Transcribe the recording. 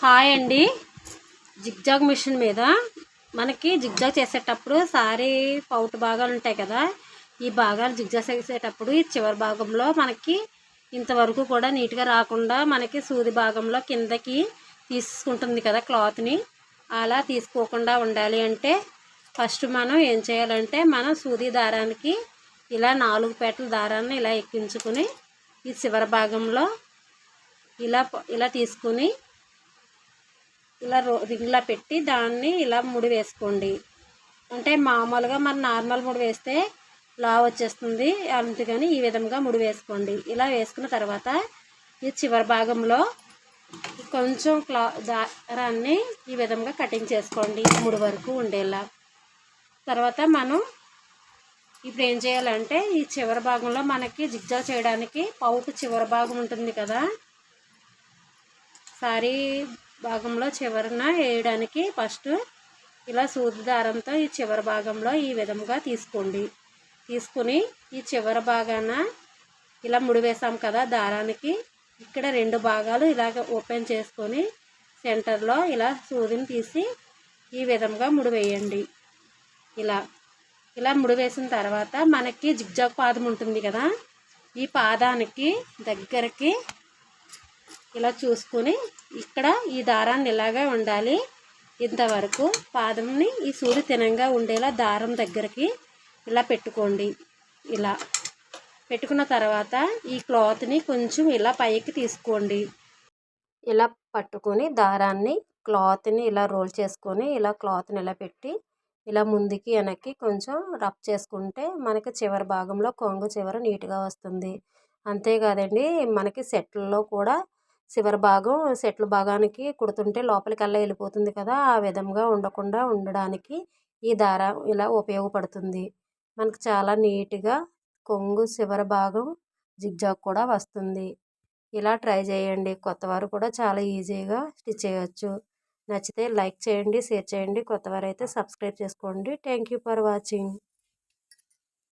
Hi అండి. Zigzag machine మీద మనకి జిగ్జాగ్ చేసేటప్పుడు సారీ పౌట్ భాగాలు ఉంటాయి కదా ఈ భాగాలు జిగ్జాగ్ చేసేటప్పుడు ఈ చివరి భాగంలో మనకి ఇంతవరకు కూడా నీట్గా రాకుండా మనకి సూది భాగంలో కిందకి తీసుకుంటుంది కదా క్లాత్ని. అలా తీసుకోకుండా ఉండాలి అంటే ఫస్ట్ మనం ఏం చేయాలంటే మనం సూది దారానికి ఇలా నాలుగు పేటల దారాన్ని ఇలా ఎక్కించుకుని ఈ చివరి భాగంలో ఇలా ఇలా తీసుకుని ఇలా రో రింగ్లా పెట్టి దాన్ని ఇలా ముడి వేసుకోండి. అంటే మామూలుగా మన నార్మల్ ముడి వేస్తే లా వచ్చేస్తుంది. అందుకని ఈ విధంగా ముడి వేసుకోండి. ఇలా వేసుకున్న తర్వాత ఈ చివరి భాగంలో కొంచెం క్లా దారాన్ని ఈ విధంగా కటింగ్ చేసుకోండి ముడి వరకు ఉండేలా. తర్వాత మనం ఇప్పుడు ఏం చేయాలంటే ఈ చివరి భాగంలో మనకి జిగ్జా చేయడానికి పౌట్ చివరి భాగం ఉంటుంది కదా. సారీ భాగంలో చివరన వేయడానికి ఫస్ట్ ఇలా సూది దారంతో ఈ చివరి భాగంలో ఈ విధముగా తీసుకోండి. తీసుకుని ఈ చివరి భాగాన ఇలా ముడి వేసాం కదా దారానికి. ఇక్కడ రెండు భాగాలు ఇలాగ ఓపెన్ చేసుకొని సెంటర్లో ఇలా సూదిని తీసి ఈ విధంగా ముడి వేయండి ఇలా ఇలా ముడి వేసిన తర్వాత మనకి జిగ్జాగ్ పాదం ఉంటుంది కదా ఈ పాదానికి దగ్గరికి ఇలా చూసుకుని ఇక్కడ ఈ దారాన్ని ఇలాగే ఉండాలి. ఇంతవరకు పాదంని ఈ సూది తినంగా ఉండేలా దారం దగ్గరికి ఇలా పెట్టుకోండి. ఇలా పెట్టుకున్న తర్వాత ఈ క్లాత్ని కొంచెం ఇలా పైకి తీసుకోండి. ఇలా పట్టుకొని దారాన్ని క్లాత్ని ఇలా రోల్ చేసుకొని ఇలా క్లాత్ని ఇలా పెట్టి ఇలా ముందుకి వెనక్కి కొంచెం రబ్ చేసుకుంటే మనకి చివరి భాగంలో కొంగు చివర నీట్గా వస్తుంది. అంతేకాదండి మనకి సెట్లలో కూడా చివరి భాగం సెట్ల భాగానికి కుడుతుంటే లోపలికల్లా వెళ్ళిపోతుంది కదా ఆ విధంగా ఉండకుండా ఉండడానికి ఈ దారం ఇలా ఉపయోగపడుతుంది. మనకు చాలా నీట్గా కొంగు చివరి భాగం జిగ్జాగ్ కూడా వస్తుంది. ఇలా ట్రై చేయండి. కొత్తవారు కూడా చాలా ఈజీగా స్టిచ్ చేయవచ్చు నచ్చితే లైక్ చేయండి షేర్ చేయండి. కొత్తవారు అయితే సబ్స్క్రైబ్ చేసుకోండి. Thank you for watching.